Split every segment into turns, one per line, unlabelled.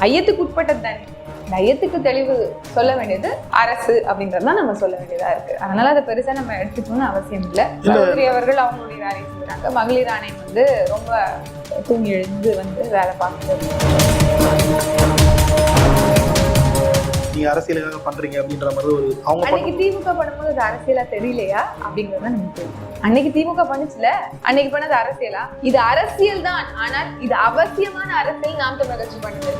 ஐயத்துக்கு உட்பட்டது தானே இந்த ஐயத்துக்கு தெளிவு சொல்ல வேண்டியது அரசு அப்படின்றது தான் நம்ம சொல்ல வேண்டியதா இருக்கு. அதனால அதை பெருசா நம்ம எடுத்துக்கணும்னு அவசியம் இல்லை. சகோதரி அவர்கள் அவங்களுடைய வேலையை செய்கிறாங்க மகளிர் ஆணையம் வந்து ரொம்ப தூங்கி எழுந்து வந்து வேலை பார்க்குறது
நீங்க அரசியலுக்காக பண்றீங்க அப்படின்ற மாதிரி ஒரு அவங்க
அன்னைக்கு திமுக பண்ணும்போது அது அரசியலா தெரியலையா? அப்படிங்கிறது நமக்கு அன்னைக்கு திமுக பண்ணுச்சுல? அன்னைக்கு பண்ணது அரசியலா? இது அரசியல் தான். ஆனால் இது அவசியமான அரசியல் நாம் தமிழர் கட்சி பண்ணுது.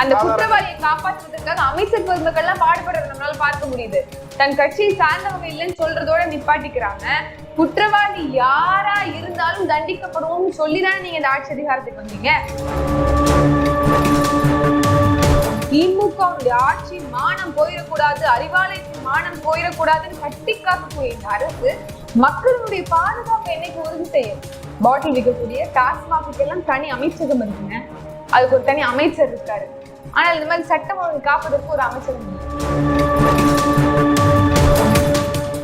அந்த குற்றவாளியை காப்பாற்றுவதற்காக அமைச்சர் பெருமக்கள்லாம் பாடுபடுறத நம்மளால பார்க்க முடியுது. தன் கட்சியை சார்ந்தவங்க இல்லைன்னு சொல்றதோட நிப்பாட்டிக்கிறாங்க. குற்றவாளி யாரா இருந்தாலும் தண்டிக்கப்படுவோம்னு சொல்லிதானே நீங்க இந்த ஆட்சி அதிகாரத்துக்கு வந்தீங்க. திமுகவுடைய ஆட்சி மானம் போயிடக்கூடாது அறிவாலயத்தின் மானம் போயிடக்கூடாதுன்னு கட்டி காக்கக்கூடிய இந்த அரசு மக்களுடைய பாதுகாப்பு என்னைக்கு உறுதி செய்யும்? பாட்டில் விற்கக்கூடிய டாஸ்மாக்கு எல்லாம் தனி அமைச்சகம் இருக்குங்க. அதுக்கு ஒரு தனி அமைச்சர் இருக்காரு. ஆனால் இந்த மாதிரி சட்டம் ஒழுங்கு காப்பதற்கு ஒரு அமைச்சகம்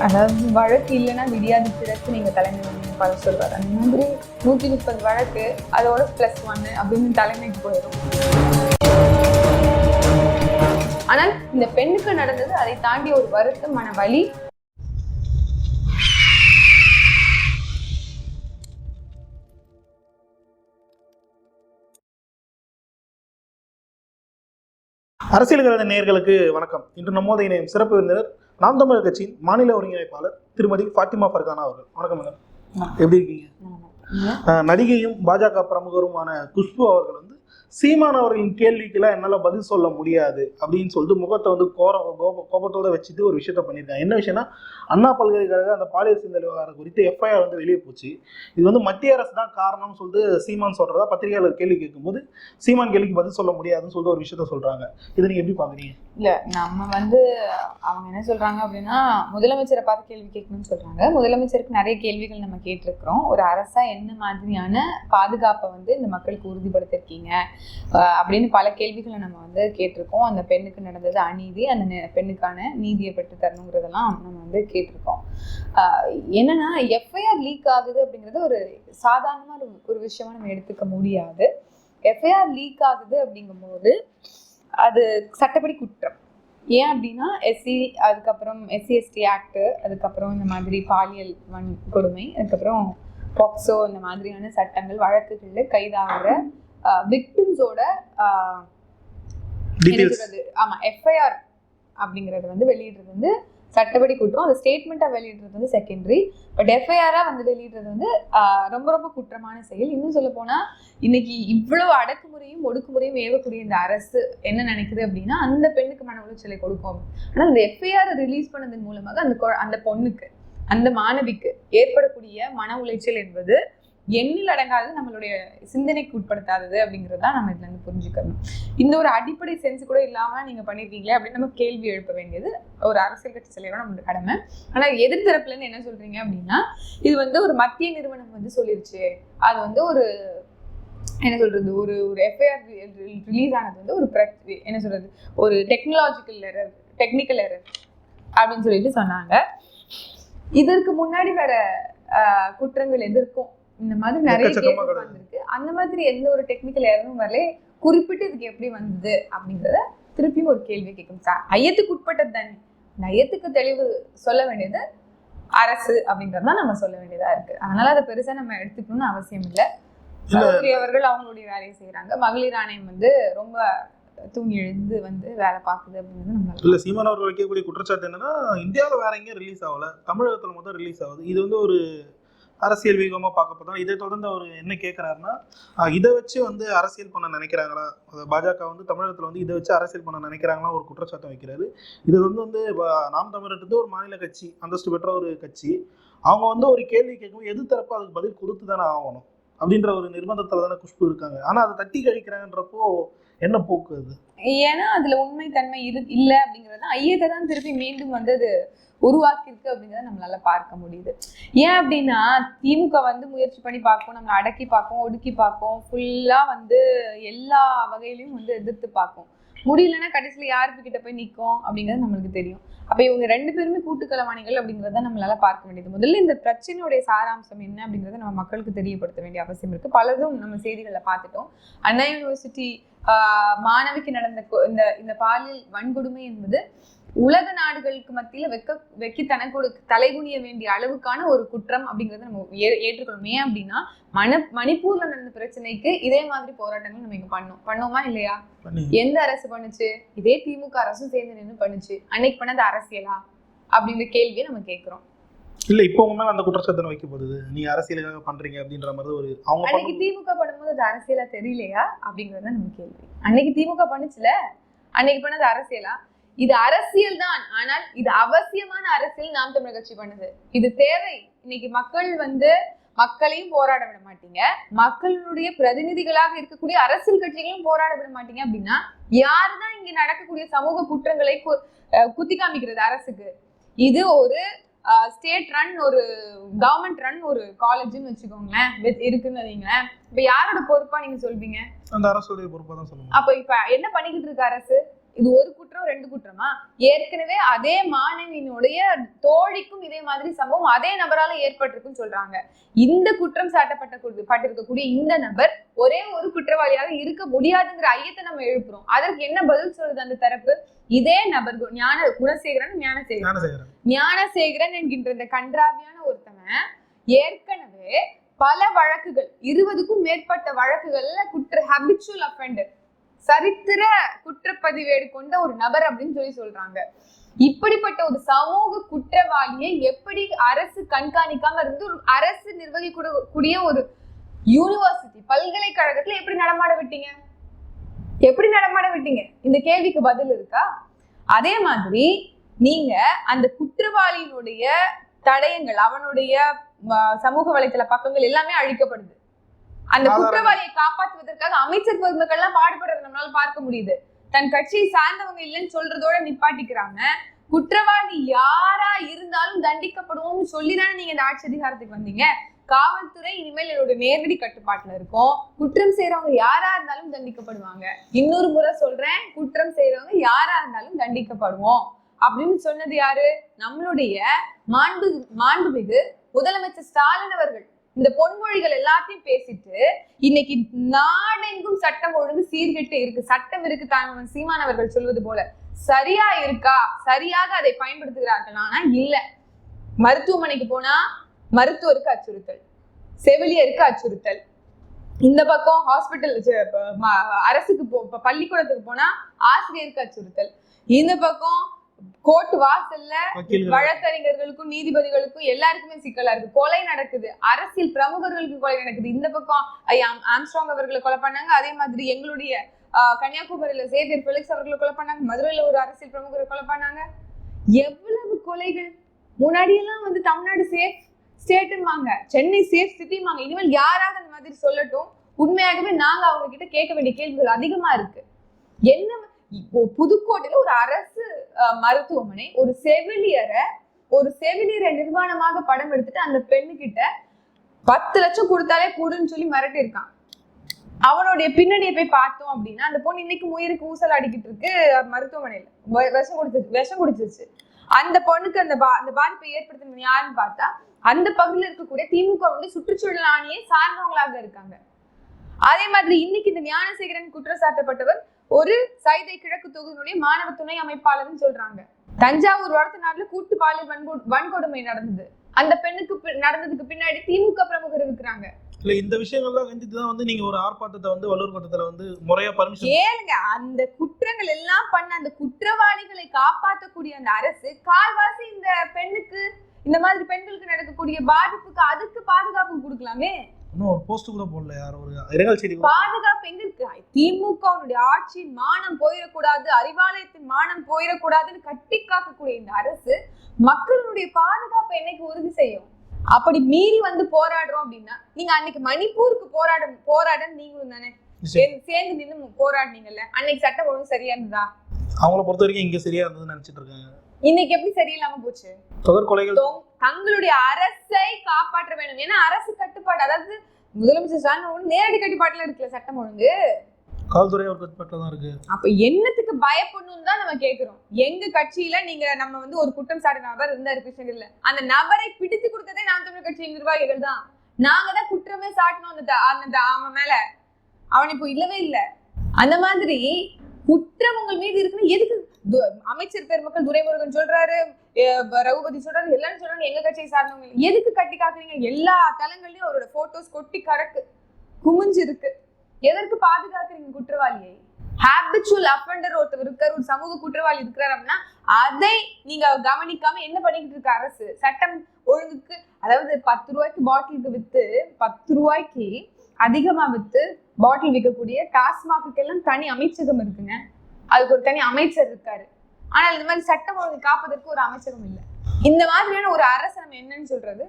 அதாவது வழக்கு இல்லைன்னா விடியாது பிறகு நீங்க தலைமை பல சொல்வார். அந்த மாதிரி நூத்தி முப்பது வழக்கு அதோட பிளஸ் ஒன்னு அப்படின்னு தலைமைக்கு போயிடும். இந்த பெண்ணுக்கு நடந்தது அதை தாண்டி ஒரு வருத்தம் மன வலி.
அரசியல் கழக நேயர்களுக்கு வணக்கம். இன்று நம்மோது இணையும் சிறப்பு விருந்தினர் நாம் தமிழர் கட்சியின் மாநில ஒருங்கிணைப்பாளர் திருமதி ஃபாத்திமா ஃபர்கானா அவர்கள். வணக்கம் மேடம். எப்படி இருக்கீங்க? நடிகையும் பாஜக பிரமுகருமான குஷ்பு அவர்கள் வந்து சீமான் அவர்களின் கேள்விக்கெல்லாம் என்னால் பதில் சொல்ல முடியாது அப்படின்னு சொல்லிட்டு முகத்தை வந்து கோர கோப கோபத்தோடு வச்சுட்டு ஒரு விஷயத்த பண்ணியிருக்காங்க. என்ன விஷயம்னா அண்ணா பல்கலைக்கழக அந்த பாலியல் சிந்தல் விவகாரம் குறித்து எஃப்ஐஆர் வந்து வெளியே போச்சு. இது வந்து மத்திய அரசு தான் காரணம்னு சொல்லிட்டு சீமான் சொல்கிறதா பத்திரிகையாளர் கேள்வி கேட்கும்போது சீமான் கேள்விக்கு பதில் சொல்ல முடியாதுன்னு சொல்லிட்டு ஒரு விஷயத்த சொல்கிறாங்க இதை நீங்கள் எப்படி பார்க்குறீங்க?
இல்லை நம்ம வந்து அவங்க என்ன சொல்கிறாங்க அப்படின்னா முதலமைச்சரை பார்த்து கேள்வி கேட்கணும்னு சொல்கிறாங்க முதலமைச்சருக்கு நிறைய கேள்விகள் நம்ம கேட்டிருக்கிறோம். ஒரு அரசா என்ன மாதிரியான பாதுகாப்பை வந்து இந்த மக்களுக்கு உறுதிப்படுத்திருக்கீங்க? அப்படின்னு பல கேள்விகளை நம்ம வந்து கேட்டிருக்கோம். அந்த பெண்ணுக்கு நடந்தது அநீதி அந்த பெண்ணுக்கான நீதியை பெற்று தரணுங்கிறதெல்லாம் நம்ம வந்து கேட்டிருக்கோம். என்னன்னா எஃப்ஐஆர் லீக் ஆகுது அப்படிங்கிறது ஒரு சாதாரணமாக ஒரு- ஒரு விஷயமா நம்ம எடுத்துக்க முடியாது. எஃப்ஐஆர் லீக் ஆகுது அப்படிங்கும்போது அது சட்டப்படி குற்றம். ஏன் அப்படின்னா எஸ்சி அதுக்கப்புறம் எஸ்சி எஸ்டி அதுக்கப்புறம் இந்த மாதிரி பாலியல் வன் கொடுமை அதுக்கப்புறம் பாக்ஸோ இந்த மாதிரியான சட்டங்கள் வழக்குகளில் கைதாகிற விக்டிம்ஸோட ஆமா எஃப்ஐஆர் அப்படிங்கிறது வந்து வெளியிடுறது வந்து சட்டப்படி குற்றம். அது ஸ்டேட்மெண்ட்டாக வெளியிடுறது வந்து செகண்டரி பட் எஃப்ஐஆராக வந்து வெளியிடுறது வந்து ரொம்ப ரொம்ப குற்றமான செயல். இன்னும் சொல்ல போனா இன்னைக்கு இவ்வளவு அடக்குமுறையும் ஒடுக்குமுறையும் ஏவக்கூடிய இந்த அரசு என்ன நினைக்குது அப்படின்னா அந்த பெண்ணுக்கு மன உளைச்சலை கொடுக்கும். ஆனால் இந்த எஃப்ஐஆர் ரிலீஸ் பண்ணதன் மூலமாக அந்த அந்த பொண்ணுக்கு அந்த மாணவிக்கு ஏற்படக்கூடிய மன உளைச்சல் என்பது எண்ணில் அடங்காதது நம்மளுடைய சிந்தனைக்கு உட்படுத்தாதது அப்படிங்கிறது தான் நம்ம இதுலேருந்து புரிஞ்சுக்கணும். இந்த ஒரு அடிப்படை சென்ஸ் கூட இல்லாமல் நீங்கள் பண்ணியிருக்கீங்களே அப்படின்னு நம்ம கேள்வி எழுப்ப வேண்டியது ஒரு அரசியல் கட்சி தலைவரோட நம்மளோட கடமை. ஆனால் எதிர்த்தரப்புலேருந்து என்ன சொல்கிறீங்க அப்படின்னா இது வந்து ஒரு மத்திய நிறுவனம் வந்து சொல்லிருச்சு. அது வந்து ஒரு என்ன சொல்றது ஒரு ஒரு எஃப்ஐஆர் ரிலீஸ் ஆனது வந்து ஒரு என்ன சொல்றது ஒரு டெக்னாலஜிக்கல் எரர் டெக்னிக்கல் எரர் அப்படின்னு சொல்லிட்டு சொன்னாங்க. இதற்கு முன்னாடி வர குற்றங்கள் எதிர்க்கும் இந்த மாதிரி நிறைய
கிடக்கு.
வந்திருக்கு. அந்த மாதிரி எந்த ஒரு டெக்னிக்கல் எரரும் வரல. குறிப்பிட்டு இதுக்கு எப்படி வந்தது அப்படிங்கறத திருப்பியும் ஒரு கேள்வி கேட்கும். சார் ஐயத்துக்கு உட்பட்டது தானே. இந்த ஐயத்துக்கு தெளிவு சொல்ல வேண்டியது அரசு அப்படின்றது தான் நம்ம சொல்ல வேண்டியதா இருக்கு. அதனால அதை பெருசா நம்ம எடுத்துக்கணும்னு அவசியம் இல்லை. சகோதரி அவர்கள் அவங்களுடைய வேலையை செய்யறாங்க மகளிர் ஆணையம் வந்து ரொம்ப தூங்கி எழுந்து வந்து வேலை பார்க்குது அப்படிங்கிறது நம்ம
இல்ல சீமான் அவர்கள் வைக்கக்கூடிய குற்றச்சாட்டு என்னன்னா இந்தியாவில் வேற எங்கேயும் ரிலீஸ் ஆகல. தமிழகத்துல மட்டும் ரிலீஸ் ஆகுது. இது வந்து ஒரு அரசியல் வியூகமா பார்க்கப்பதான் இதை தொடர்ந்து அவர் என்ன கேட்கிறாருன்னா இதை வச்சு வந்து அரசியல் பண்ண நினைக்கிறாங்களா? பாஜக வந்து தமிழகத்துல வந்து இதை வச்சு அரசியல் பண்ண நினைக்கிறாங்களா? ஒரு குற்றச்சாட்டை வைக்கிறாரு. இது வந்து வந்து நாம் தமிழர்ன்றது ஒரு மாநில கட்சி அந்தஸ்து பெற்ற ஒரு கட்சி. அவங்க வந்து ஒரு கேள்வி கேட்கும் எது தரப்போ அதுக்கு பதில் கொடுத்து தானே ஆகணும்? அப்படின்ற ஒரு நிர்பந்தத்துல தானே குஷ்பு இருக்காங்க. ஆனா அதை தட்டி கழிக்கிறாங்கன்றப்போ என்ன போக்கு அது?
ஏன்னா அதுல உண்மை தன்மை இரு இல்லை அப்படிங்கிறது ஐயத்தை தான் திருப்பி மீண்டும் வந்து அது உருவாக்கியிருக்கு அப்படிங்கறத நம்மளால பார்க்க முடியுது. ஏன் அப்படின்னா திமுக வந்து முயற்சி பண்ணி பார்க்கும் நம்மளை அடக்கி பார்க்கும் ஒடுக்கி பார்க்கும் ஃபுல்லா வந்து எல்லா வகையிலையும் வந்து எதிர்த்து பார்க்கும். முடியலன்னா கடைசியில யாருக்கு கிட்ட போய் நிற்கும் அப்படிங்கிறது நம்மளுக்கு தெரியும். அப்ப இவங்க ரெண்டு பேருமே கூட்டுக்கலவாணிகள் அப்படிங்கறத நம்மளால பார்க்க வேண்டியது. முதல்ல இந்த பிரச்சனையுடைய சாராம்சம் என்ன அப்படிங்கறத நம்ம மக்களுக்கு தெரியப்படுத்த வேண்டிய அவசியம் இருக்கு. பலதும் நம்ம செய்திகளை பார்த்துட்டோம். அண்ணா யூனிவர்சிட்டி ஆஹ், மாணவிக்கு நடந்த இந்த இந்த பாலியல் வன்கொடுமை என்பது உலக நாடுகளுக்கு மத்தியில வெக்க வெக்கி தனக்கு தலைகுனிய வேண்டிய அளவுக்கான ஒரு குற்றம் அப்படிங்கறத நம்ம ஏற்றுக்கணும் ஏன் அப்படின்னா மண மணிப்பூர்ல நடந்த பிரச்சனைக்கு இதே மாதிரி போராட்டங்கள் நம்ம இங்க பண்ணோம். பண்ணோமா இல்லையா? எந்த அரசு பண்ணுச்சு? இதே திமுக அரசும் சேர்ந்து நின்று பண்ணுச்சு. அன்னைக்கு பண்ணது அரசியலா? அப்படிங்கிற கேள்வியை நம்ம கேட்கிறோம்.
இல்ல இப்போ உங்க மேல அந்த குற்றச்சாட்டு வைக்கப்படுது நீங்க அரசியலுக்காக பண்றீங்க அப்படின்ற மாதிரி ஒரு அவங்க
அன்னைக்கு திமுக பண்ணும்போது அது அரசியலா தெரியலையா? அப்படிங்கறது நம்ம கேள்வி. அன்னைக்கு திமுக பண்ணுச்சுல? அன்னைக்கு பண்ணது அரசியலா? இது அரசியல் தான். ஆனால் இது அவசியமான அரசியல் நாம் தமிழர் கட்சி பண்ணுது. இது தேவை. இன்னைக்கு மக்கள் வந்து மக்களையும் போராட விட மாட்டீங்க. மக்களுடைய பிரதிநிதிகளாக இருக்கக்கூடிய அரசியல் கட்சிகளையும் போராட விட மாட்டீங்க அப்படின்னா யாருதான் இங்க நடக்கக்கூடிய சமூக குற்றங்களை குத்தி காமிக்கிறது அரசுக்கு? இது ஒரு ஸ்டேட் ரன் ஒரு கவர்மெண்ட் ரன் ஒரு காலேஜ்னு வச்சுக்கோங்களேன். இருக்குன்னு வைங்களேன் இப்ப யாரோட பொறுப்பா நீங்க சொல்வீங்க?
அந்த அரசுடைய பொறுப்பா தான் சொல்லுவாங்க.
அப்ப இப்ப என்ன பண்ணிக்கிட்டு இருக்கு அரசு? இது ஒரு குற்றம் ரெண்டு குற்றமா? ஏற்கனவே அதே மாணவியினுடைய தோழிக்கும் இதே மாதிரி சம்பவம் அதே நபரால ஏற்பட்டிருக்குன்னு சொல்றாங்க. இந்த குற்றம் சாட்டப்பட்ட பட்டிருக்கக்கூடிய இந்த நபர் ஒரே ஒரு குற்றவாளியாக இருக்க முடியாதுங்கிற ஐயத்தை நம்ம எழுப்புறோம். அதற்கு என்ன பதில் சொல்லுது அந்த தரப்பு? இதே நபர் ஞான குணசேகரன் ஞானசேகரன்.
ஞானசேகரன்.
என்கின்ற இந்த கன்றாவியான ஒருத்தவன் ஏற்கனவே பல வழக்குகள் இருபதுக்கும் மேற்பட்ட வழக்குகள்ல குற்ற ஹபிச்சுவல் அஃபெண்டர் சரித்திர குற்றப்பதிவேடு கொண்ட ஒரு நபர் அப்படின்னு சொல்லி சொல்றாங்க. இப்படிப்பட்ட ஒரு சமூக குற்றவாளியை எப்படி அரசு கண்காணிக்காம இருந்து ஒரு அரசு நிர்வகிக்கூடிய ஒரு யூனிவர்சிட்டி பல்கலைக்கழகத்துல எப்படி நடமாட விட்டீங்க? எப்படி நடமாட விட்டீங்க? இந்த கேள்விக்கு பதில் இருக்கா? அதே மாதிரி நீங்க அந்த குற்றவாளியினுடைய தடயங்கள் அவனுடைய சமூக வலைத்தள பக்கங்கள் எல்லாமே அழிக்கப்படுது. அந்த. குற்றவாளியை காப்பாற்றுவதற்காக அமைச்சர் பெருமக்கள்லாம் பாடுபடுறத நம்மளால பார்க்க முடியுது. தன் கட்சியை சார்ந்தவங்க இல்லைன்னு சொல்றதோட நிப்பாட்டிக்கிறாங்க. குற்றவாளி யாரா இருந்தாலும் தண்டிக்கப்படுவோம்னு சொல்லிதானே நீங்க இந்த ஆட்சி அதிகாரத்துக்கு வந்தீங்க. காவல்துறை இனிமேல் என்னோட நேரடி கட்டுப்பாட்டுல இருக்கும். குற்றம் செய்யறவங்க யாரா இருந்தாலும் தண்டிக்கப்படுவாங்க. இன்னொரு முறை சொல்றேன் குற்றம் செய்யறவங்க யாரா இருந்தாலும் தண்டிக்கப்படுவோம். அப்படின்னு சொன்னது யாரு? நம்மளுடைய மாண்பு மாண்புமிகு முதலமைச்சர் ஸ்டாலின் அவர்கள். இந்த பொன்மொழிகள் எல்லாத்தையும் பேசிட்டு இன்னைக்கு நாடெங்கும் சட்டம் ஒழுங்கு சீர்கெட்டு இருக்கு. சட்டம் இருக்கு தான் சீமானவர்கள் சொல்வது போல. சரியா இருக்கா? சரியாக அதை பயன்படுத்துகிறார்கள். ஆனா இல்ல. மருத்துவமனைக்கு போனா மருத்துவருக்கு அச்சுறுத்தல். செவிலியருக்கு அச்சுறுத்தல். இந்த பக்கம் ஹாஸ்பிட்டல் அரசுக்கு போ பள்ளிக்கூடத்துக்கு போனா ஆசிரியருக்கு அச்சுறுத்தல். இந்த பக்கம் கோர்ட் வாசல்ல வழக்கறிஞர்களுக்கும் நீதிபதிகளுக்கும் எல்லாருக்குமே சிக்கலா இருக்கு. கொலை நடக்குது. அரசியல் பிரமுகர்களுக்கு கொலை நடக்குது. இந்த பக்கம் ஆம்ஸ்ட்ராங் அவர்களை கொலை பண்ணாங்க. அதே மாதிரி எங்களுடைய கன்னியாகுமரியில சேவியர் பெலிக்ஸ் அவர்களை கொலை பண்ணாங்க. மதுரையில ஒரு அரசியல் பிரமுகரை கொலை பண்ணாங்க. எவ்வளவு கொலைகள்? முன்னாடி எல்லாம் வந்து தமிழ்நாடு சேஃப் ஸ்டேட்டுமாங்க சென்னை சேஃப் சிட்டிமாங்க இனிமேல் யாராவது அந்த மாதிரி சொல்லட்டும். உண்மையாகவே நாங்க அவங்க கிட்ட கேட்க வேண்டிய கேள்விகள் அதிகமா இருக்கு. என்ன புதுக்கோட்டையில ஒரு அரசு மருத்துவமனை ஒரு செவிலியரை ஒரு செவிலியரை நிர்வாணமாக படம் எடுத்துட்டு அந்த பெண்ணுகிட்ட பத்து லட்சம் கொடுத்தாலே கூடுன்னு சொல்லி மிரட்டி இருக்கான் அவனுடைய பின்னணியை போய் பார்த்தோம் அப்படின்னா அந்த பொண்ணு இன்னைக்கு உயிருக்கு ஊசல் அடிக்கிட்டு இருக்கு மருத்துவமனையில விஷம் குடிச்சிருச்சு விஷம் குடிச்சிருச்சு. அந்த பொண்ணுக்கு அந்த பா அந்த பாதிப்பை ஏற்படுத்தின யாருன்னு பார்த்தா அந்த பகுதியில் இருக்கக்கூடிய திமுக வந்து சுற்றுச்சூழல் ஆணையை சார்ந்தவங்களாக இருக்காங்க. அதே மாதிரி இன்னைக்கு இந்த ஞானசேகரன் குற்றம் சாட்டப்பட்டவர் ஒரு சைதை கிழக்கு தொகுதியினுடைய மாணவ துணை அமைப்பாளர்னு சொல்றாங்க. தஞ்சாவூர் வடத்து நாட்டுல கூட்டு பாலியல் வன்கொ- வன்கொடுமை நடந்தது. அந்த பெண்ணுக்கு நடந்ததுக்கு பின்னாடி திமுக பிரமுகர் இருக்கிறாங்க.
இல்ல இந்த விஷயங்கள்லாம் கண்டித்து தான் வந்து நீங்க ஒரு ஆர்ப்பாட்டத்தை வந்து வள்ளூர் கோட்டத்துல வந்து முறையா பர்மிஷன்
கேளுங்க அந்த குற்றங்கள் எல்லாம் பண்ண அந்த குற்றவாளிகளை காப்பாற்றக்கூடிய அந்த அரசு கால்வாசி இந்த பெண்ணுக்கு இந்த மாதிரி பெண்களுக்கு நடக்கக்கூடிய பாதிப்புக்கு அதுக்கு பாதுகாப்பு கொடுக்கலாமே?
இன்னும் ஒரு போஸ்ட் கூட போடல யாரும் ஒரு இரங்கல் செய்தி
பாதுகாப்பு எங்க இருக்கு? திமுகவுடைய ஆட்சியின் மானம் போயிடக்கூடாது அறிவாலயத்தின் மானம் போயிடக்கூடாதுன்னு கட்டி காக்கக்கூடிய இந்த அரசு மக்களுடைய பாதுகாப்பை என்னைக்கு உறுதி செய்யும்? அப்படி மீறி வந்து போராடுறோம் அப்படின்னா நீங்க அன்னைக்கு மணிப்பூருக்கு போராட போராட நீங்களும் தானே?
சரி.
சேர்ந்து- சேர்ந்து நின்று போராடினீங்கல்ல அன்னைக்கு சட்டம் ஒழுங்கு சரியா இருந்ததா?
அவங்கள பொறுத்த வரைக்கும் இங்க சரியா இருந்ததுன்னு நினைச்சிட்டு இருக்காங்க.
இன்னைக்கு எப்படி சரியில்லாம போச்சு?
தொடர் கொலைகள்
தொங்- தங்களுடைய அரசை காப்பாற்ற வேண்டும். ஏன்னா அரசு கட்டுப்பாடு அதாவது முதலமைச்சர் ஸ்டாலின் நேரடி கட்டுப்பாட்டுல இருக்குல்ல சட்டம் ஒழுங்கு?
காவல்துறை அவர் கட்டுப்பாட்டில் தான் இருக்கு.
அப்ப என்னத்துக்கு பயப்படணும் தான் நம்ம கேக்குறோம். எங்க கட்சியில நீங்க நம்ம வந்து ஒரு குற்றம் சாட்டு நபர் இருந்தாரு கிருஷ்ணகிரில அந்த நபரை பிடித்து கொடுத்ததே நாம் தமிழர் கட்சியின் நிர்வாகிகள் தான். நாங்க தான் குற்றமே சாட்டணும் அந்த அந்த அவன் மேல. அவன் இப்போ இல்லவே இல்ல. அந்த மாதிரி குற்றம் உங்கள் மீது இருக்குன்னு எதுக்கு அமைச்சர் பெருமக்கள் துரைமுருகன் சொல்றாரு ப- ரகுபதி சொல்றாரு எல்லாரும் சொல்றாங்க எங்க கட்சியை சார்ந்தவங்க எதுக்கு கட்டி காக்குறீங்க? எல்லா தளங்கள்லயும் அவரோட போட்டோஸ் கொட்டி கடக்கு குமிஞ்சு இருக்கு எதற்கு பாதுகாக்கிறீங்க குற்றவாளியை? ஹேபிச்சுவல் அஃபண்டர் ஒருத்தர் இருக்கார் ஒரு சமூக குற்றவாளி இருக்கிறார் அப்படின்னா அதை நீங்க கவனிக்காம என்ன பண்ணிக்கிட்டு இருக்க அரசு? சட்டம் ஒழுங்குக்கு அதாவது பத்து ரூபாய்க்கு பாட்டிலுக்கு வித்து பத்து ரூபாய்க்கு அதிகமா வித்து பாட்டில் விற்கக்கூடிய டாஸ்மாக்கு எல்லாம் தனி அமைச்சகம் இருக்குங்க. அதுக்கு ஒரு தனி அமைச்சர் இருக்காரு. ஆனால் இந்த மாதிரி சட்டம் ஒழுங்கு காப்பதற்கு ஒரு அமைச்சகம் இல்லை. இந்த மாதிரியான ஒரு அரசு நம்ம என்னன்னு சொல்றது?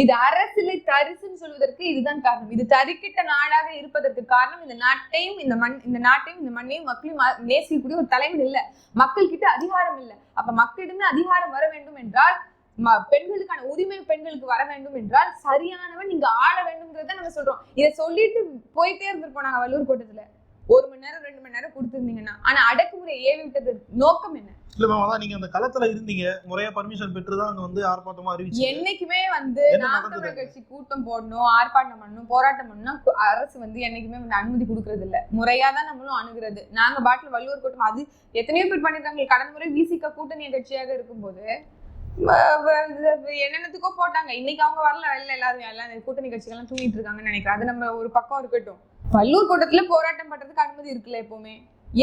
இது அரசியலை தரிசுன்னு சொல்வதற்கு இதுதான் காரணம். இது தரிக்கிட்ட நாடாக இருப்பதற்கு காரணம் இந்த நாட்டையும் இந்த மண் இந்த நாட்டையும் இந்த மண்ணையும் மக்களையும் நேசிக்கக்கூடிய ஒரு தலைவன் இல்லை. மக்கள் கிட்ட அதிகாரம் இல்லை. அப்ப மக்களிடமே அதிகாரம் வர வேண்டும் என்றால் பெண்களுக்கான உரிமை பெண்களுக்கு வர வேண்டும் என்றால் சரியானவன் நீங்க ஆள வேண்டும்ங்கிறத நம்ம சொல்றோம். இதை சொல்லிட்டு போயிட்டே இருந்திருப்போம் நாங்க வள்ளூர் கோட்டத்துல. ஒரு மணி நேரம் ரெண்டு மணி நேரம் கொடுத்துருந்தீங்கன்னா. ஆனா அடக்குமுறையை ஏவி விட்டது நோக்கம் என்ன?
இல்ல மேம் அதான் நீங்க அந்த களத்துல இருந்தீங்க. முறையா பர்மிஷன் பெற்று தான் அங்க வந்து ஆர்ப்பாட்டமா அறிவிச்சு
என்னைக்குமே வந்து தமிழர் கட்சி கூட்டம் போடணும் ஆர்ப்பாட்டம் பண்ணணும் போராட்டம் பண்ணணும் அரசு வந்து என்னைக்குமே வந்து அனுமதி கொடுக்கறது இல்ல. முறையா தான் நம்மளும் அணுகிறது. நாங்க பாட்டில் வள்ளுவர் கூட்டம் அது எத்தனையோ பேர் பண்ணிருக்காங்க. கடந்த முறை விசிக கூட்டணி கட்சியாக இருக்கும்போது என்னென்னத்துக்கோ போட்டாங்க. இன்னைக்கு அவங்க வரல வெளில எல்லாரும் எல்லாம் கூட்டணி கட்சிகள்லாம் தூங்கிட்டு இருக்காங்கன்னு நினைக்கிறேன். அது நம்ம ஒரு பக்கம் இருக்கட்டும். வள்ளூர் கூட்டத்துல போராட்டம் பண்றதுக்கு அனுமதி இருக்குல்ல எப்பவுமே?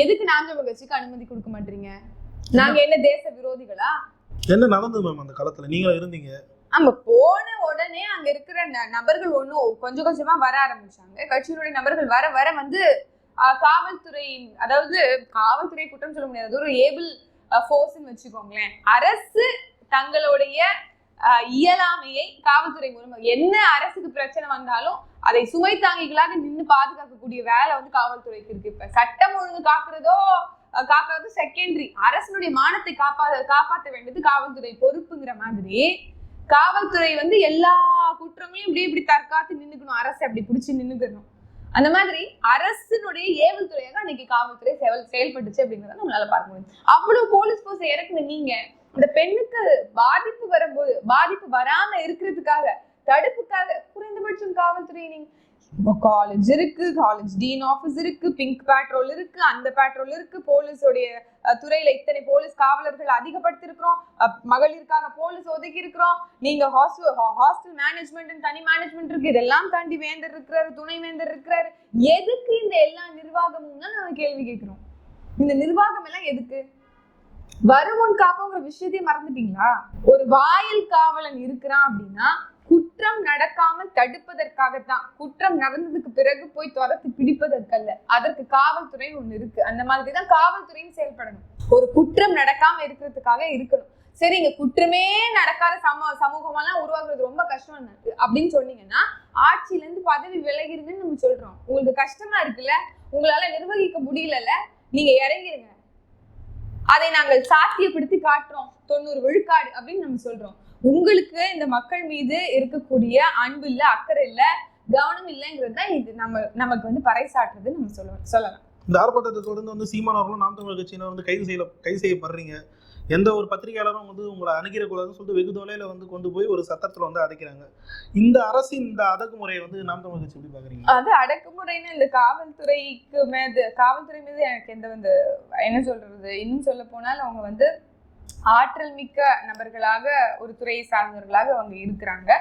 எதுக்கு தமிழர் கட்சிக்கு அனுமதி கொடுக்க மாட்டீங்க? நாங்க என்ன தேச விரோதிகளா?
என்ன நடந்தது மேம் அந்த களத்துல நீங்களும் இருந்தீங்க?
நம்ம போன உடனே அங்க இருக்கிற நபர்கள் ஒண்ணும் கொஞ்சம் கொஞ்சமா வர ஆரம்பிச்சாங்க. கட்சியினுடைய நபர்கள் வர வர வந்து காவல்துறை அதாவது காவல்துறை குற்றம் சொல்ல முடியாது. அது ஒரு ஏபிள் ஃபோர்ஸ்னு வச்சுக்கோங்களேன். அரசு தங்களுடைய இயலாமையை காவல்துறை மூலமா என்ன அரசுக்கு பிரச்சனை வந்தாலும் அதை சுமை தாங்கிகளாக நின்று பாதுகாக்கக்கூடிய வேலை வந்து காவல்துறைக்கு இருக்கு. இப்ப சட்டம் ஒழுங்கு காக்குறதோ அஹ், செகண்டரி அரசனுடைய மானத்தை காப்பா காப்பாற்ற வேண்டியது காவல்துறை பொறுப்புங்கிற மாதிரி காவல்துறை வந்து எல்லா குற்றங்களையும் இப்படி இப்படி தற்காத்து நின்னுக்கணும். அரசு அப்படி பிடிச்சி நின்னுக்கணும். அந்த மாதிரி அரசினுடைய ஏவல் துறையாக அன்னைக்கு காவல்துறை செயல் செயல்பட்டுச்சு அப்படிங்கறத நம்மளால பார்க்க முடியும். அவ்வளவு போலீஸ் போர்ஸ் இறக்குன நீங்க இந்த பெண்ணுக்கு பாதிப்பு வரும்போது பாதிப்பு வராம இருக்கிறதுக்காக தடுப்புக்காக குறைந்தபட்சம் காவல்துறை நீங்க காலேஜ் இருக்கு காலேஜ் டீன் ஆஃபீஸ் இருக்கு பிங்க் பேட்ரோல் இருக்கு அந்த பேட்ரோல் இருக்கு போலீஸோடைய துறையில இத்தனை போலீஸ் காவலர்கள் அதிகப்படுத்திருக்கிறோம். மகளிருக்காக போலீஸ் ஒதுக்கி இருக்கிறோம் நீங்க ஹாஸ்டல் ஹாஸ்டல் மேனேஜ்மெண்ட் தனி மேனேஜ்மெண்ட் இருக்கு இதெல்லாம் தாண்டி வேந்தர் இருக்கிறாரு துணை வேந்தர் இருக்கிறாரு. எதுக்கு இந்த எல்லா நிர்வாகமும்? தான் நாங்க கேள்வி கேட்கிறோம். இந்த நிர்வாகம் எல்லாம் எதுக்கு? வருமுன் காப்போங்கிற விஷயத்தையே மறந்துட்டீங்களா? ஒரு வாயில் காவலன் இருக்கிறான் அப்படின்னா குற்றம் நடக்காமல் தடுப்பதற்காகத்தான். குற்றம் நடந்ததுக்கு பிறகு போய் துரத்து பிடிப்பதற்கல்ல. அதற்கு காவல்துறை ஒண்ணு இருக்கு. அந்த மாதிரி தான் காவல்துறையும் செயல்படணும். ஒரு குற்றம் நடக்காம இருக்கிறதுக்காக இருக்கணும். சரி இங்க குற்றமே நடக்காத சம சமூகமெல்லாம் உருவாக்குறது ரொம்ப கஷ்டம் அப்படின்னு சொன்னீங்கன்னா ஆட்சியில இருந்து பதவி விலகிருங்கன்னு நம்ம சொல்றோம். உங்களுக்கு கஷ்டமா இருக்குல்ல? உங்களால நிர்வகிக்க முடியலல்ல? நீங்க இறங்கிருங்க. அதை நாங்கள் சாத்தியப்படுத்தி காட்டுறோம். தொண்ணூறு விழுக்காடு அப்படின்னு நம்ம சொல்றோம். உங்களுக்கு இந்த மக்கள் மீது இருக்கக்கூடிய அன்பு இல்ல அக்கறை இல்ல கவனம் இல்லைங்கிறது தான் இது. நம்ம நமக்கு வந்து பறைசாற்றுறது நம்ம சொல்லுவோம் சொல்லலாம்.
இந்த ஆர்ப்பாட்டத்தை தொடர்ந்து வந்து சீமான் அவர்களும் நாம் தமிழர் கட்சியினர் வந்து கைது செய்யல கைது செய்யப்படுறீங்க. எந்த ஒரு பத்திரிகையாளரும் வந்து உங்களை அணுகிறக்கூடாதுன்னு சொல்லிட்டு வெகு தொலைவில் வந்து கொண்டு போய் ஒரு சத்தத்துல வந்து அடைக்கிறாங்க. இந்த அரசின் இந்த அடக்குமுறையை வந்து நாம் தமிழ் கட்சி எப்படி பார்க்குறீங்க?
அது அடக்குமுறைன்னு இந்த காவல்துறைக்கு மீது காவல்துறை மீது எனக்கு எந்த வந்து என்ன சொல்றது இன்னும் சொல்ல போனால் அவங்க வந்து ஆற்றல் மிக்க நபர்களாக ஒரு துறையை சார்ந்தவர்களாக அவங்க இருக்கிறாங்க.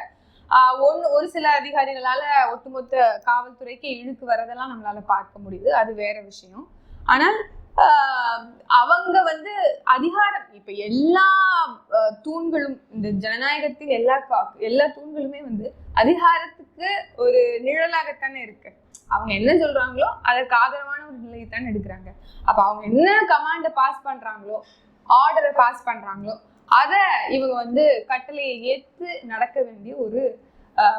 ஒன்று ஒன்னு ஒரு சில அதிகாரிகளால ஒட்டுமொத்த காவல்துறைக்கு இழுக்கு வரதெல்லாம் நம்மளால பார்க்க முடியுது. அது வேற விஷயம். ஆனால் அவங்க வந்து அதிகாரம். இப்ப எல்லா தூண்களும் இந்த ஜனநாயகத்தில் எல்லா கா- எல்லா தூண்களுமே வந்து அதிகாரத்துக்கு ஒரு நிழலாகத்தானே இருக்கு. அவங்க என்ன சொல்றாங்களோ அதற்கு ஆதரவான ஒரு நிலையை தானே எடுக்கிறாங்க. அப்ப அவங்க என்ன கமாண்டை பாஸ் பண்றாங்களோ ஆர்டரை பாஸ் பண்றாங்களோ அதை இவங்க வந்து கட்டளையை ஏற்று நடக்க வேண்டிய ஒரு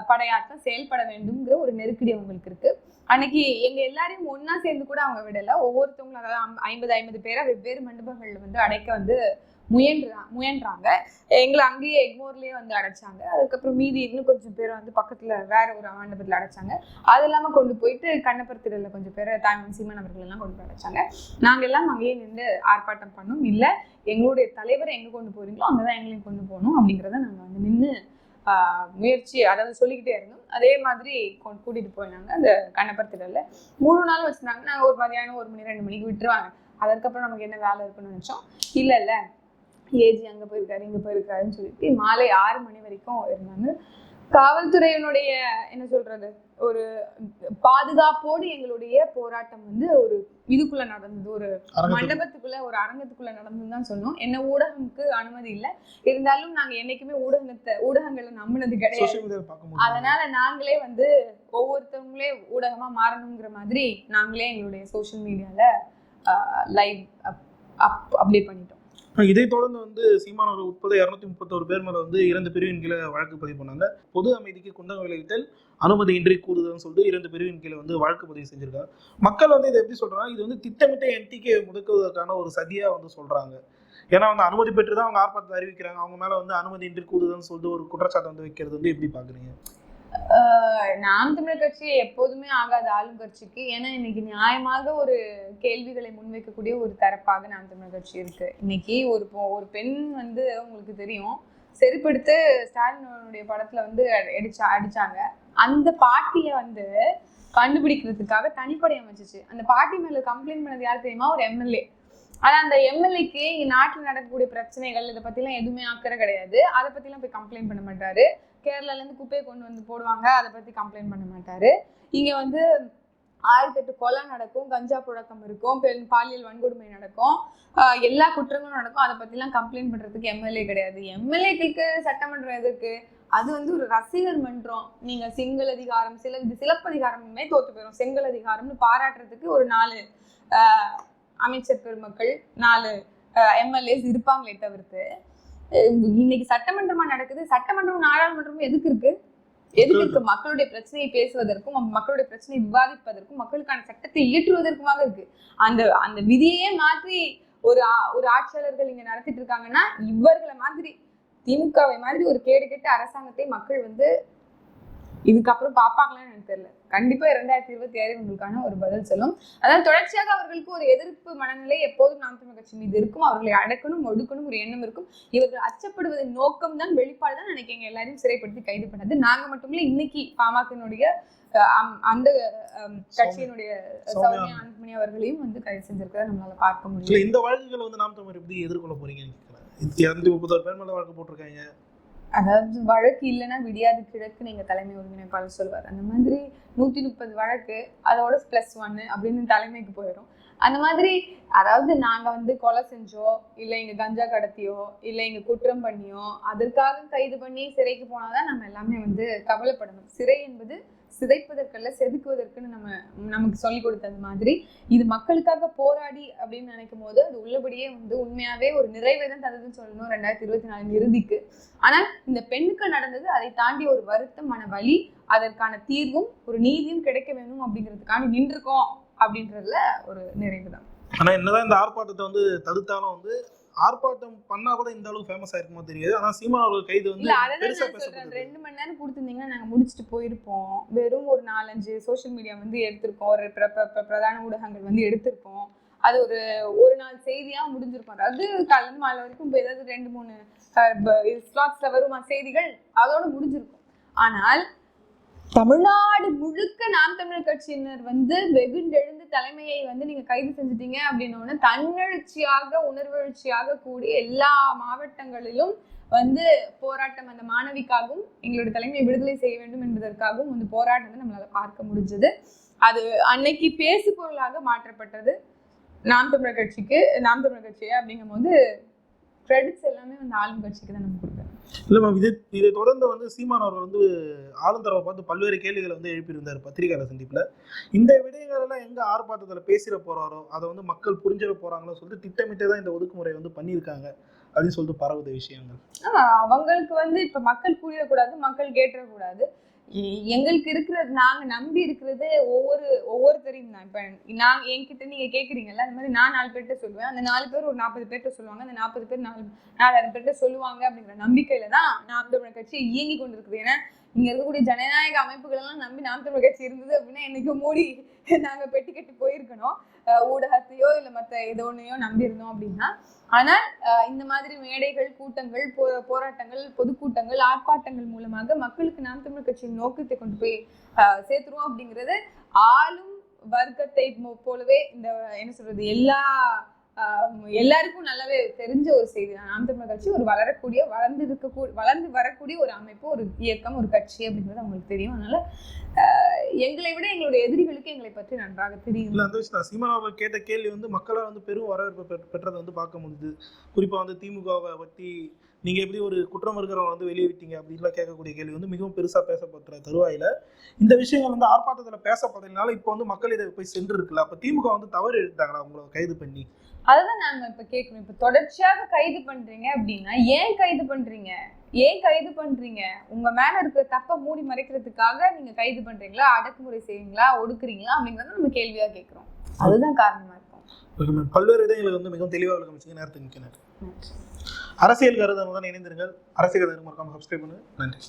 படையாட்டம் செயல்பட வேண்டும்ங்கிற ஒரு நெருக்கடி அவங்களுக்கு இருக்கு. அன்னைக்கு எங்க எல்லாரையும் ஒன்னா சேர்ந்து கூட அவங்க விடல. ஒவ்வொருத்தவங்களும் அதாவது ஐம்பது ஐம்பது பேரை வெவ்வேறு மண்டபங்கள்ல வந்து அடைக்க வந்து முயன்றா முயன்றாங்க. எங்களை அங்கேயே எக்மோர்லயே வந்து அடைச்சாங்க. அதுக்கப்புறம் மீதி இன்னும் கொஞ்சம் பேரை வந்து பக்கத்துல வேற ஒரு மண்டபத்துல அடைச்சாங்க. அது இல்லாம கொண்டு போயிட்டு கண்ணப்பர் கொஞ்சம் பேரை தாய்மன் சீமன் அவர்கள் எல்லாம் கொண்டு போய் அடைச்சாங்க. நாங்க எல்லாம் அங்கேயே நின்று ஆர்ப்பாட்டம் பண்ணோம். இல்ல எங்களுடைய தலைவரை எங்க கொண்டு போறீங்களோ அங்கதான் எங்களையும் கொண்டு போகணும் அப்படிங்கிறத நாங்க வந்து நின்று முயற்சி அதாவது சொல்லிக்கிட்டே இருந்தோம். அதே மாதிரி கொ- கூட்டிட்டு போயினாங்க. அந்த கண்ணப்பர் மூணு நாள் வச்சிருந்தாங்க. நாங்க ஒரு மதியானம் ஒரு மணி ரெண்டு மணிக்கு விட்டுருவாங்க. அதற்கப்புறம் நமக்கு என்ன வேலை இருக்குன்னு நினைச்சோம். இல்ல இல்ல. ஏஜி அங்க போயிருக்காரு இங்க போயிருக்காருன்னு சொல்லிட்டு மாலை ஆறு மணி வரைக்கும் இருந்தாங்க. காவல்துறையினுடைய என்ன சொல்றது ஒரு பாதுகாப்போடு எங்களுடைய போராட்டம் வந்து ஒரு இதுக்குள்ள நடந்தது. ஒரு மண்டபத்துக்குள்ள ஒரு அரங்கத்துக்குள்ள நடந்துன்னு தான் சொன்னோம் என்ன ஊடகம்க்கு அனுமதி இல்ல. இருந்தாலும் நாங்க என்னைக்குமே ஊடகத்தை ஊடகங்களை நம்பினது கிடையாது. அதனால நாங்களே வந்து ஒவ்வொருத்தவங்களே ஊடகமா மாறணுங்கிற மாதிரி நாங்களே எங்களுடைய சோஷியல் மீடியால லைவ் அப் அப்டேட் பண்ணிட்டோம்.
இதை தொடர்ந்து வந்து சீமானவர் உட்பட இருநூத்தி முப்பத்தோரு பேர் மேல வந்து இரண்டு பிரிவின் கீழே வழக்கு பதிவு பண்ணாங்க. பொது அமைதிக்கு குந்தகம் விளைவித்தல் அனுமதியின்றி கூடுதல்னு சொல்லிட்டு இரண்டு பிரிவின் கீழே வந்து வழக்கு பதிவு செஞ்சிருக்காங்க. மக்கள் வந்து இதை எப்படி சொல்றாங்க இது வந்து திட்டமிட்ட என்டிகே முடக்குவதற்கான ஒரு சதியா வந்து சொல்றாங்க. ஏன்னா வந்து அனுமதி பெற்று தான் அவங்க ஆர்ப்பாட்டத்தை அறிவிக்கிறாங்க. அவங்க மேல வந்து அனுமதியின்றி கூடுதல்னு சொல்லிட்டு ஒரு குற்றச்சாட்டு வந்து வைக்கிறது வந்து எப்படி பாக்குறீங்க?
நாம் தமிழர் கட்சி எப்போதுமே ஆகாத ஆளும் கட்சிக்கு ஏன்னா இன்னைக்கு நியாயமாக ஒரு கேள்விகளை முன்வைக்கக்கூடிய ஒரு தரப்பாக நாம் தமிழர் கட்சி இருக்கு. இன்னைக்கு ஒரு பொ- ஒரு பெண் வந்து உங்களுக்கு தெரியும் செருப்படுத்து ஸ்டாலினுடைய படத்துல வந்து அடிச்சா அடிச்சாங்க. அந்த பாட்டியை வந்து கண்டுபிடிக்கிறதுக்காக தனிப்படை அமைச்சிச்சு. அந்த பாட்டி மேல கம்ப்ளைண்ட் பண்ணது யார் தெரியுமா? ஒரு எம்எல்ஏ ஆனா அந்த எம்எல்ஏக்கு இங்க நாட்டில் நடக்கக்கூடிய பிரச்சனைகள் இதை பத்திலாம் எதுவுமே அக்கறை கிடையாது. அதை பத்திலாம் போய் கம்ப்ளைண்ட் பண்ண மாட்டாரு. கேரளால இருந்து குப்பையை கொண்டு வந்து போடுவாங்க. அதை பத்தி கம்ப்ளைண்ட் பண்ண மாட்டாரு. இங்க வந்து ஆயிரத்தி எட்டு கொலை நடக்கும் கஞ்சா புழக்கம் இருக்கும் பெண் பாலியல் வன்கொடுமை நடக்கும் எல்லா குற்றங்களும் நடக்கும். அதை பத்திலாம் கம்ப்ளைண்ட் பண்றதுக்கு எம்எல்ஏ கிடையாது. எம்எல்ஏக்களுக்கு சட்டமன்றம் எதற்கு அது வந்து ஒரு ரசிகர் மன்றம். நீங்க செங்கல் அதிகாரம் சில இது சிலப்பதிகாரமுமே தோத்து போயிடும் செங்கல் அதிகாரம்னு பாராட்டுறதுக்கு ஒரு நாலு ஆஹ் அமைச்சர் பெருமக்கள் நாலு எம்எல்ஏஸ் இருப்பாங்களே தவிர்த்து இன்னைக்கு சட்டமன்றமா நடக்குது சட்டமன்றம் நாடாளுமன்றமும் எதுக்கு இருக்கு? எதுக்கு இருக்கு? மக்களுடைய பிரச்சனையை பேசுவதற்கும் மக்களுடைய பிரச்சனையை விவாதிப்பதற்கும் மக்களுக்கான சட்டத்தை இயற்றுவதற்குமாக இருக்கு. அந்த அந்த விதியையே மாற்றி ஒரு ஆ- ஒரு ஆட்சியாளர்கள் இங்க நடத்திட்டு இருக்காங்கன்னா இவர்களை மாதிரி திமுகவை மாதிரி ஒரு கேடு கெட்ட அரசாங்கத்தை மக்கள் வந்து இதுக்கப்புறம் பார்ப்பாங்களான்னு எனக்கு தெரியல கண்டிப்பா இரண்டாயிரத்தி இருபத்தி ஆறு உங்களுக்கான ஒரு பதில் சொல்லும் அதாவது தொடர்ச்சியாக அவர்களுக்கு ஒரு எதிர்ப்பு மனநிலை எப்போதும் நாம் தமிழ் கட்சி மீது இருக்கும் அவர்களை அடக்கணும் ஒடுக்கணும் ஒரு எண்ணம் இருக்கும் இவர்கள் அச்சப்படுவதன் நோக்கம் தான் வெளிப்பாடு தான் நினைக்கிறேன் எல்லாரையும் சிறைப்படுத்தி கைது பண்ணது நாங்க மட்டுமில்ல இன்னைக்கு பாமகனுடைய அந்த கட்சியினுடைய
சௌமியா.
அன்புமணி அவர்களையும் வந்து கைது செஞ்சிருக்கிறத நம்மளால பார்க்க
இல்ல
முடியும்
இந்த வழக்குகளை வந்து நாம் தமிழர் எப்படி எதிர்கொள்ள போறீங்கன்னு கேட்கிறேன் இரநூத்தி முப்பத்தோரு பேர் மேல வழக்கு போட்டிருக்காங்க
அதாவது வழக்கு இல்லைன்னா விடியாது கிழக்கு நீங்கள் தலைமை ஒருங்கிணைப்பாளர் சொல்வார். அந்த மாதிரி நூற்றி முப்பது வழக்கு அதோட ப்ளஸ் ஒன்னு அப்படின்னு தலைமைக்கு போயிடும் அந்த மாதிரி அதாவது நாங்கள் வந்து கொலை செஞ்சோ இல்லை இங்கே கஞ்சா கடத்தியோ இல்லை இங்கே குற்றம் பண்ணியோ அதற்காக கைது பண்ணி சிறைக்கு போனால் தான் நம்ம எல்லாமே வந்து கவலைப்படணும். சிறை என்பது சிதைப்பதற்கல்ல செதுக்குவதற்குன்னு நம்ம நமக்கு சொல்லி கொடுத்தது மாதிரி இது மக்களுக்காக போராடி அப்படின்னு நினைக்கும் போது அது உள்ளபடியே வந்து உண்மையாவே ஒரு நிறைவை தான் தந்ததுன்னு சொல்லணும் ரெண்டாயிரத்தி இருபத்தி நாலு இறுதிக்கு. ஆனால் இந்த பெண்ணுக்கு நடந்தது அதை தாண்டி ஒரு வருத்தம் மன வலி அதற்கான தீர்வும் ஒரு நீதியும் கிடைக்க வேணும் அப்படிங்கிறதுக்காக நின்றுக்கோம் அப்படின்றதுல ஒரு நிறைவு தான்.
ஆனா என்னதான் இந்த ஆர்ப்பாட்டத்தை வந்து தடுத்தாலும் வந்து ஆர்ப்பாட்டம் பண்ணா கூட இந்த அளவுக்கு ஃபேமஸ் ஆயிருக்குமோ தெரியாது. ஆனா சீமான் அவர்கள் கைது வந்து பெருசா பேசப்படுது
ரெண்டு மணி நேரம் கொடுத்துருந்தீங்கன்னா நாங்க முடிச்சுட்டு போயிருப்போம். வெறும் ஒரு நாலஞ்சு சோஷியல் மீடியா வந்து எடுத்திருக்கோம். ஒரு பிர- பிர- பிர- பிரதான ஊடகங்கள் வந்து எடுத்திருக்கோம் அது ஒரு ஒரு நாள் செய்தியா முடிஞ்சிருக்கும். அதாவது காலையில இருந்து மாலை வரைக்கும் இப்ப ஏதாவது ரெண்டு மூணு ஸ்லாட்ஸ்ல வருமா செய்திகள்? அதோட முடிஞ்சிருக்கும். ஆனால் தமிழ்நாடு முழுக்க நாம் தமிழர் கட்சியினர் வந்து வெகுண்டெழுந்து தலைமையை வந்து நீங்க கைது செஞ்சுட்டீங்க அப்படின்னு தன்னெழுச்சியாக உணர்வெழுச்சியாக கூடி எல்லா மாவட்டங்களிலும் வந்து போராட்டம் அந்த மாணவிக்காகவும் எங்களுடைய தலைமையை விடுதலை செய்ய வேண்டும் என்பதற்காகவும் வந்து போராட்டம் வந்து நம்மளால பார்க்க முடிஞ்சது. அது அன்னைக்கு பேசு பொருளாக மாற்றப்பட்டது. நாம் தமிழர் கட்சிக்கு நாம் தமிழர் கட்சி அப்படிங்கும் போது கிரெடிட்ஸ் எல்லாமே வந்து ஆளும் கட்சிக்கு தான் நம்ம கொடுக்குறோம்.
இல்ல இது இதை தொடர்ந்து வந்து சீமான் அவர்கள் வந்து ஆளுந்தரவை பார்த்து பல்வேறு கேள்விகளை வந்து எழுப்பியிருந்தார் பத்திரிகையாளர் சந்திப்புல. இந்த விடயங்கள் எல்லாம் எங்க ஆர்ப்பாட்டத்துல பேசிட போறாரோ அதை வந்து மக்கள் புரிஞ்சிட போறாங்களோ சொல்லிட்டு திட்டமிட்டே தான் இந்த ஒதுக்குமுறை வந்து பண்ணியிருக்காங்க அப்படின்னு சொல்லிட்டு பரவுத விஷயங்கள்.
அவங்களுக்கு வந்து இப்ப மக்கள் கூடிடக்கூடாது மக்கள் கேட்டுறக்கூடாது. எங்களுக்கு இருக்கிறது நாங்க நம்பி இருக்கிறது ஒவ்வொரு ஒவ்வொருத்தரையும் தான். இப்ப நான் என்கிட்ட நீங்க கேக்குறீங்கல்ல அந்த மாதிரி நான் நாலு பேர்கிட்ட சொல்லுவேன். அந்த நாலு பேர் ஒரு நாற்பது பேர்கிட்ட சொல்லுவாங்க. அந்த நாற்பது பேர் நாலு நாலாயிரம் பேர்கிட்ட சொல்லுவாங்க அப்படிங்கிற நம்பிக்கையில தான் நான் தமிழ் கட்சி இயங்கி கொண்டிருக்குது. ஏன்னா இங்க இருக்கக்கூடிய ஜனநாயக அமைப்புகள் எல்லாம் நம்பி நாம் தமிழ் கட்சி இருந்தது அப்படின்னா என்னைக்கு மூடி நாங்க பெட்டி கட்டி போயிருக்கணும். ஊடகத்தையோ இல்ல மத்த ஏதோ ஒன்னையோ நம்பி இருந்தோம் அப்படின்னா. ஆனால் அஹ் இந்த மாதிரி மேடைகள் கூட்டங்கள் போ போராட்டங்கள் பொதுக்கூட்டங்கள் ஆர்ப்பாட்டங்கள் மூலமாக மக்களுக்கு நாம் தமிழ் கட்சியின் நோக்கத்தை கொண்டு போய் அஹ் சேர்த்துருவோம் அப்படிங்கிறது ஆளும் வர்க்கத்தை போலவே இந்த என்ன சொல்றது எல்லா எல்லாருக்கும் நல்லாவே தெரிஞ்ச ஒரு செய்தி தான். நாம் தமிழர் கட்சி ஒரு வளரக்கூடிய வளர்ந்து இருக்கக்கூடிய வளர்ந்து வரக்கூடிய ஒரு அமைப்பு ஒரு இயக்கம் ஒரு கட்சி அப்படிங்கிறது அவங்களுக்கு தெரியும். அதனால எங்களை விட எங்களுடைய எதிரிகளுக்கு எங்களை பற்றி நன்றாக தெரியும்.
அந்த விஷயம் சீமான் அவர்கள் கேட்ட கேள்வி வந்து மக்களால் வந்து பெரும் வரவேற்பு பெற்றதை வந்து பார்க்க முடியுது குறிப்பாக வந்து திமுகவை பற்றி நீங்க எப்படி ஒரு குற்றம் இருக்கிறவங்க வந்து வெளியே விட்டீங்க அப்படின்லாம் கேட்கக்கூடிய கேள்வி வந்து மிகவும் பெருசா பேசப்படுற தருவாயில. இந்த விஷயங்கள் வந்து ஆர்ப்பாட்டத்துல பேசப்பட்டதுனால இப்போ வந்து மக்கள் இதை போய் சென்று இருக்குல்ல அப்ப திமுக வந்து தவறு எடுத்தாங்களா அவங்கள கைது பண்ணி.
அதுதான் நாங்க இப்ப கேட்கணும். இப்ப தொடர்ச்சியாக கைது பண்றீங்க அப்படின்னா ஏன் கைது பண்றீங்க? ஏன் கைது பண்றீங்க? உங்க மேல இருக்கிற தப்ப மூடி மறைக்கிறதுக்காக நீங்க கைது பண்றீங்களா? அடக்குமுறை செய்வீங்களா? ஒடுக்குறீங்களா? அப்படிங்கறத நம்ம கேள்வியா கேட்கிறோம். அதுதான் காரணமா இருக்கும்.
பல்வேறு இடங்களுக்கு வந்து மிகவும் தெளிவாக விளக்கமிச்சிங்க நேரத்துக்கு நன்றி. அரசியல் கருதனுடன் இணைந்திருங்கள். அரசியல் கருது மறக்காம சப்ஸ்கிரைப் பண்ணுங்க. நன்றி.